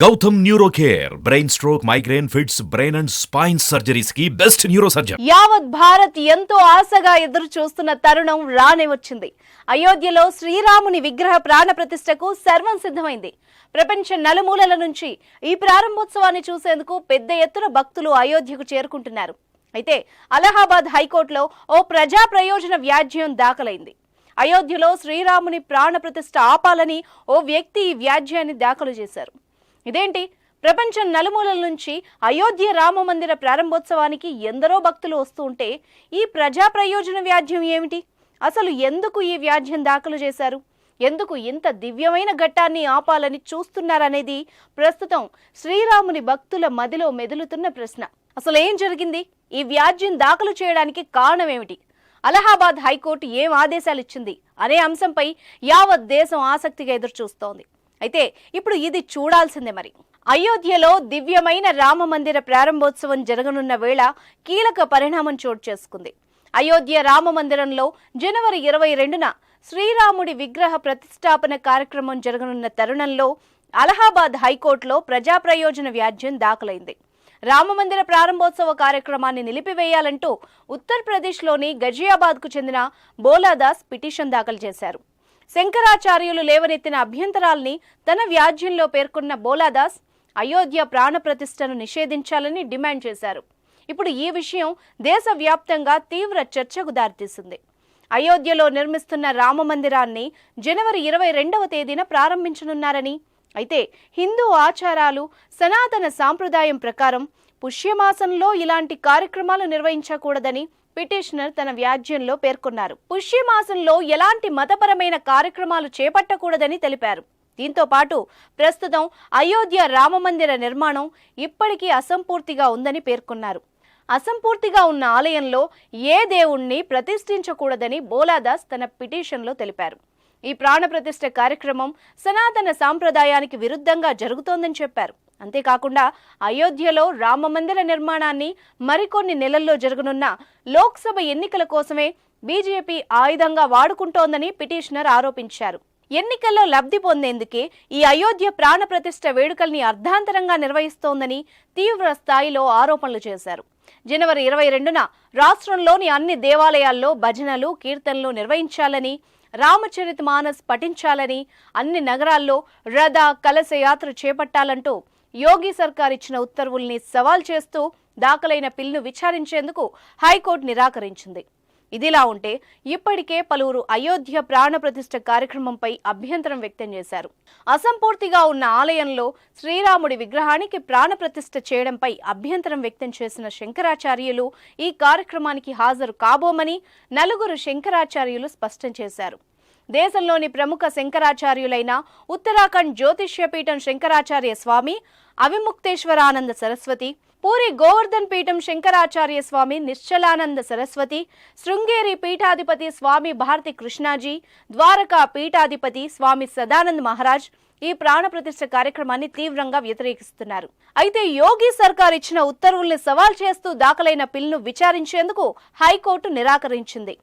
Gautam neuro care brain stroke migraine fits brain and spine సర్జరీస్కి best neuro surgeon యావత్ భారత్ ఎంతో ఆశగా ఎదురు చూస్తున్న తరుణం రానే వచ్చింది. అయోధ్యలో శ్రీరాముని విగ్రహ ప్రాణ ప్రతిష్టకు సర్వం సిద్ధమైంది. ప్రపంచ నలుమూలల నుంచి ఈ ప్రారంభోత్సవాన్ని చూసేందుకు పెద్ద ఎత్తున భక్తులు అయోధ్యకు చేరుకుంటున్నారు. అయితే అలహాబాద్ హైకోర్టులో ఓ ప్రజా ప్రయోజన వ్యాజ్యం దాఖలైంది. అయోధ్యలో శ్రీరాముని ప్రాణ ప్రతిష్ట ఆపాలని ఓ వ్యక్తి ఈ వ్యాజ్యాన్ని దాఖలు చేశారు. ఇదేంటి? ప్రపంచం నలుమూలల నుంచి అయోధ్య రామ మందిర ప్రారంభోత్సవానికి ఎందరో భక్తులు వస్తూ ఉంటే ఈ ప్రజా ప్రయోజన వ్యాధ్యం ఏమిటి? అసలు ఎందుకు ఈ వ్యాజ్యం దాఖలు చేశారు? ఎందుకు ఇంత దివ్యమైన ఘట్టాన్ని ఆపాలని చూస్తున్నారనేది ప్రస్తుతం శ్రీరాముని భక్తుల మదిలో మెదులుతున్న ప్రశ్న. అసలు ఏం జరిగింది? ఈ వ్యాజ్యం దాఖలు చేయడానికి కారణం ఏమిటి అలహాబాద్ హైకోర్టు ఏం ఆదేశాలు ఇచ్చింది? అనే అంశంపై యావత్ దేశం ఆసక్తిగా ఎదురుచూస్తోంది. అయితే ఇప్పుడు ఇది చూడాల్సిందే మరి. అయోధ్యలో దివ్యమైన రామ మందిర ప్రారంభోత్సవం జరగనున్న వేళ కీలక పరిణామం చోటు చేసుకుంది. అయోధ్య రామ మందిరంలో జనవరి ఇరవై రెండున శ్రీరాముడి విగ్రహ ప్రతిష్టాపన కార్యక్రమం జరగనున్న తరుణంలో అలహాబాద్ హైకోర్టులో ప్రజా ప్రయోజన వ్యాజ్యం దాఖలైంది. రామమందిర ప్రారంభోత్సవ కార్యక్రమాన్ని నిలిపివేయాలంటూ ఉత్తరప్రదేశ్లోని గజియాబాద్కు చెందిన బోలాదాస్ పిటిషన్ దాఖలు చేశారు. శంకరాచార్యులు లేవనెత్తిన అభ్యంతరాల్ని తన వ్యాజ్యంలో పేర్కొన్న బోలాదాస్ అయోధ్య ప్రాణప్రతిష్టను నిషేధించాలని డిమాండ్ చేశారు. ఇప్పుడు ఈ విషయం దేశవ్యాప్తంగా తీవ్ర చర్చకు దారితీసింది. అయోధ్యలో నిర్మిస్తున్న రామ మందిరాన్ని జనవరి ఇరవై రెండవ తేదీన ప్రారంభించనున్నారని అయితే హిందూ ఆచారాలు సనాతన సాంప్రదాయం ప్రకారం పుష్యమాసంలో ఇలాంటి కార్యక్రమాలు నిర్వహించకూడదని పిటిషనర్ తన వ్యాజ్యంలో పేర్కొన్నారు. పుష్యమాసంలో ఎలాంటి మతపరమైన కార్యక్రమాలు చేపట్టకూడదని తెలిపారు. దీంతో పాటు ప్రస్తుతం అయోధ్య రామమందిర నిర్మాణం ఇప్పటికీ అసంపూర్తిగా ఉందని పేర్కొన్నారు. అసంపూర్తిగా ఉన్న ఆలయంలో ఏ దేవుణ్ణి ప్రతిష్ఠించకూడదని బోలాదాస్ తన పిటిషన్లో తెలిపారు. ఈ ప్రాణప్రతిష్ఠ కార్యక్రమం సనాతన సాంప్రదాయానికి విరుద్ధంగా జరుగుతోందని చెప్పారు. అంతేకాకుండా అయోధ్యలో రామమందిర నిర్మాణాన్ని మరికొన్ని నెలల్లో జరగనున్న లోక్సభ ఎన్నికల కోసమే బీజేపీ ఆయుధంగా వాడుకుంటోందని పిటిషనర్ ఆరోపించారు. ఎన్నికల్లో లబ్ధి పొందేందుకే ఈ అయోధ్య ప్రాణప్రతిష్ట వేడుకల్ని అర్ధాంతరంగా నిర్వహిస్తోందని తీవ్ర స్థాయిలో ఆరోపణలు చేశారు. జనవరి ఇరవై రెండున రాష్ట్రంలోని అన్ని దేవాలయాల్లో భజనలు కీర్తనలు నిర్వహించాలని రామచరిత మానస్ పఠించాలని అన్ని నగరాల్లో రథ కలశయాత్ర చేపట్టాలంటూ యోగి సర్కార్ ఇచ్చిన ఉత్తర్వుల్ని సవాల్ చేస్తూ దాఖలైన పిల్ను విచారించేందుకు హైకోర్టు నిరాకరించింది. ఇదిలా ఉంటే ఇప్పటికే పలువురు అయోధ్య ప్రాణప్రతిష్ఠ కార్యక్రమంపై అభ్యంతరం వ్యక్తం చేశారు. అసంపూర్తిగా ఉన్న ఆలయంలో శ్రీరాముడి విగ్రహానికి ప్రాణప్రతిష్ఠ చేయడంపై అభ్యంతరం వ్యక్తం చేసిన శంకరాచార్యులు ఈ కార్యక్రమానికి హాజరు కాబోమని నలుగురు శంకరాచార్యులు స్పష్టం చేశారు. దేశంలోని ప్రముఖ శంకరాచార్యులైన ఉత్తరాఖండ్ జ్యోతిష్యపీఠం శంకరాచార్య స్వామి అవిముక్తేశ్వరానంద సరస్వతి పూరి గోవర్ధన్ పీఠం శంకరాచార్య స్వామి నిశ్చలానంద సరస్వతి శృంగేరి పీఠాధిపతి స్వామి భారతి కృష్ణాజీ ద్వారకా పీఠాధిపతి స్వామి సదానంద్ మహారాజ్ ఈ ప్రాణప్రతిష్ఠ కార్యక్రమాన్ని తీవ్రంగా వ్యతిరేకిస్తున్నారు. అయితే యోగి సర్కార్ ఇచ్చిన ఉత్తర్వుల్ని సవాల్ చేస్తూ దాఖలైన పిల్ను విచారించేందుకు హైకోర్టు నిరాకరించింది.